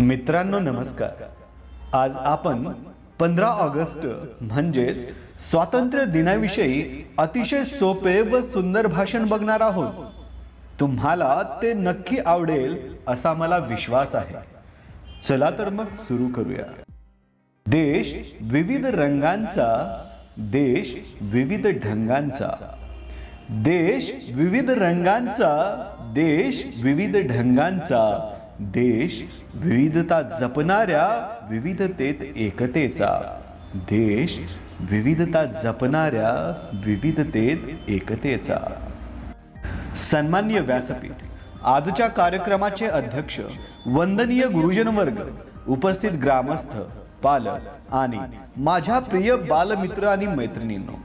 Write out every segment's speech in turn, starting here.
मित्रांनो नमस्कार. आज आपण पंधरा ऑगस्ट म्हणजेच स्वातंत्र्य दिनाविषयी अतिशय सोपे व सुंदर भाषण बघणार आहोत. तुम्हाला ते नक्की आवडेल असा मला विश्वास आहे. चला तर मग सुरू करूया. देश विविध रंगांचा देश विविध ढंगांचा. देश विविध रंगांचा देश विविध ढंगांचा. देश विविधता जपणाऱ्या विविधतेत एकतेचा. देश विविधता जपणाऱ्या विविधतेत एकतेचा. सन्मान्य व्यासपीठ आजच्या कार्यक्रमाचे अध्यक्ष वंदनीय गुरुजन वर्ग उपस्थित ग्रामस्थ पालक आणि माझ्या प्रिय बालमित्र आणि मैत्रिणींनो.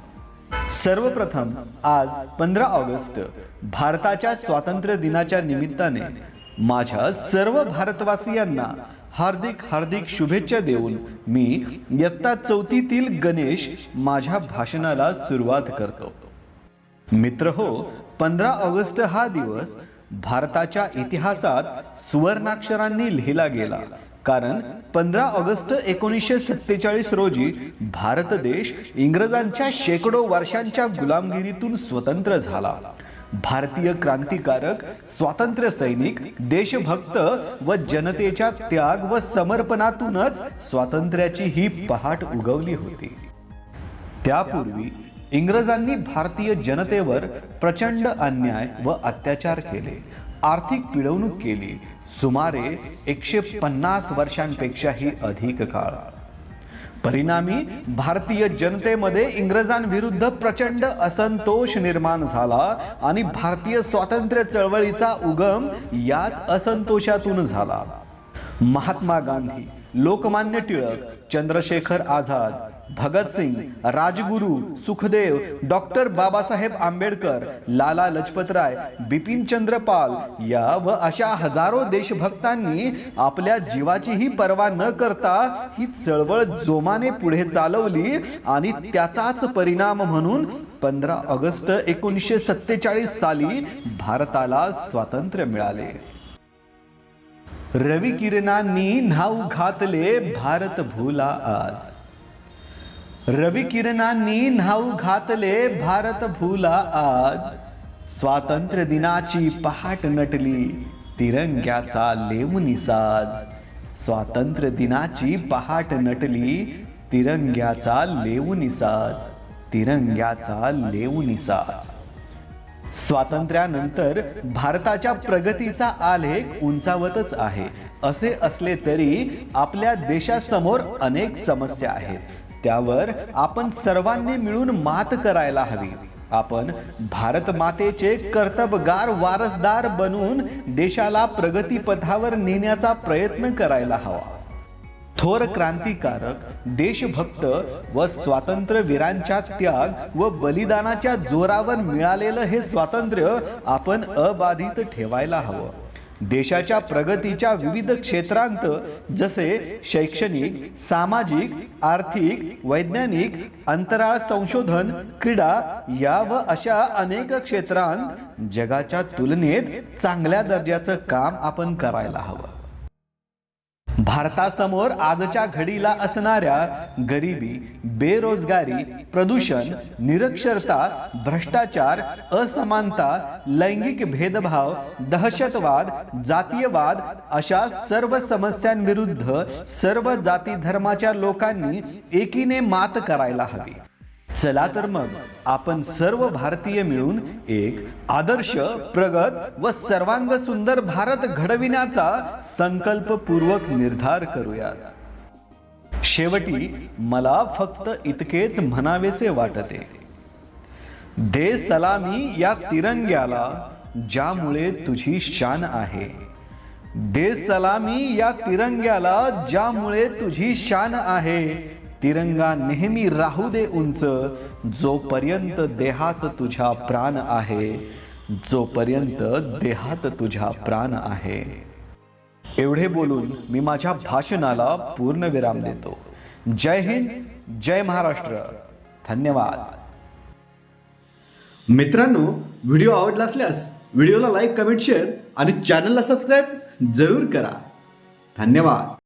सर्वप्रथम आज पंधरा ऑगस्ट भारताच्या स्वातंत्र्य दिनाच्या निमित्ताने माझ्या सर्व भारतवासियांना हार्दिक हार्दिक शुभेच्छा देऊन मी इयत्ता चौथीतील गणेश माझ्या भाषणाला सुरुवात करतो. मित्र हो पंधरा ऑगस्ट हा दिवस भारताच्या इतिहासात सुवर्णाक्षरांनी लिहिला गेला. कारण पंधरा ऑगस्ट एकोणीसशे सत्तेचाळीस रोजी भारत देश इंग्रजांच्या शेकडो वर्षांच्या गुलामगिरीतून स्वतंत्र झाला. भारतीय क्रांतिकारक स्वातंत्र्य सैनिक देशभक्त व जनतेच्या त्याग व समर्पणातूनच स्वातंत्र्याची ही पहाट उगवली होती. त्यापूर्वी इंग्रजांनी भारतीय जनतेवर प्रचंड अन्याय व अत्याचार केले. आर्थिक पिळवणूक केली. सुमारे एकशे पन्नास वर्षांपेक्षाही अधिक काळ. परिणामी भारतीय जनतेमध्ये इंग्रजांविरुद्ध प्रचंड असंतोष निर्माण झाला आणि भारतीय स्वातंत्र्य चळवळीचा उगम याच असंतोषातून झाला. महात्मा गांधी लोकमान्य टिळक चंद्रशेखर आझाद भगतसिंग राजगुरू सुखदेव डॉक्टर बाबासाहेब आंबेडकर लाला लजपतराय बिपिन चंद्रपाल या व अशा हजारो देशभक्तांनी आपल्या जीवाचीही पर्वा न करता ही चळवळ जोमाने पुढे चालवली आणि त्याचाच परिणाम म्हणून पंधरा ऑगस्ट एकोणीसशे सत्तेचाळीस साली भारताला स्वातंत्र्य मिळाले. रवी किरणांनी नाव घातले भारत भूला आज. रवी किरणांनी घातले भारत भूला आज. स्वातंत्र्य दिनाची पहाट नटली तिरंग्याचा लेवणी साज. स्वातंत्र्य दिनाची पहाट नटली तिरंग्याचा लेवणी साज. तिरंग्याचा लेवणी साज. स्वातंत्र्यानंतर भारताच्या प्रगतीचा आलेख उंचावतच आहे. असे असले तरी आपल्या देशासमोर अनेक समस्या आहेत. त्यावर आपण सर्वांनी मिळून मात करायला हवी. आपण भारत मातेचे कर्तबगार वारसदार बनून देशाला प्रगतीपथावर नेण्याचा प्रयत्न करायला हवा. थोर क्रांतिकारक देशभक्त व स्वातंत्र्यवीरांच्या त्याग व बलिदानाच्या जोरावर मिळालेलं हे स्वातंत्र्य आपण अबाधित ठेवायला हवं. देशाच्या प्रगतीच्या विविध क्षेत्रांत जसे शैक्षणिक सामाजिक आर्थिक वैज्ञानिक अंतराळ संशोधन क्रीडा या व अशा अनेक क्षेत्रांत जगाच्या तुलनेत चांगल्या दर्जाचं काम आपण करायला हवं. भारतासमोर आजच्या घडीला असणाऱ्या गरिबी बेरोजगारी प्रदूषण निरक्षरता भ्रष्टाचार असमानता लैंगिक भेदभाव दहशतवाद जातीयवाद अशा सर्व समस्यांविरुद्ध सर्व जाती धर्माच्या लोकांनी एकीने मात करायला हवी. चला तर मग आपण सर्व भारतीय मिळून एक आदर्श प्रगत व सर्वांग सुंदर भारत घडविण्याचा संकल्पपूर्वक निर्धार करूयात. शेवटी मला फक्त इतकेच म्हणावेसे वाटते. दे सलामी या तिरंग्याला ज्यामुळे तुझी शान आहे. दे सलामी या तिरंग्याला ज्यामुळे तुझी शान आहे. तिरंगा नेहमी राहू दे उंच जोपर्यंत देहात तुझ्या प्राण आहे जोपर्यंत देहात तुझ्या प्राण आहे. एवढे बोलून मी माझ्या भाषणाला पूर्ण विराम देतो. जय हिंद जय महाराष्ट्र. धन्यवाद. मित्रांनो व्हिडिओ आवडला असल्यास व्हिडिओला लाईक कमेंट शेअर आणि चॅनलला सबस्क्राईब जरूर करा. धन्यवाद.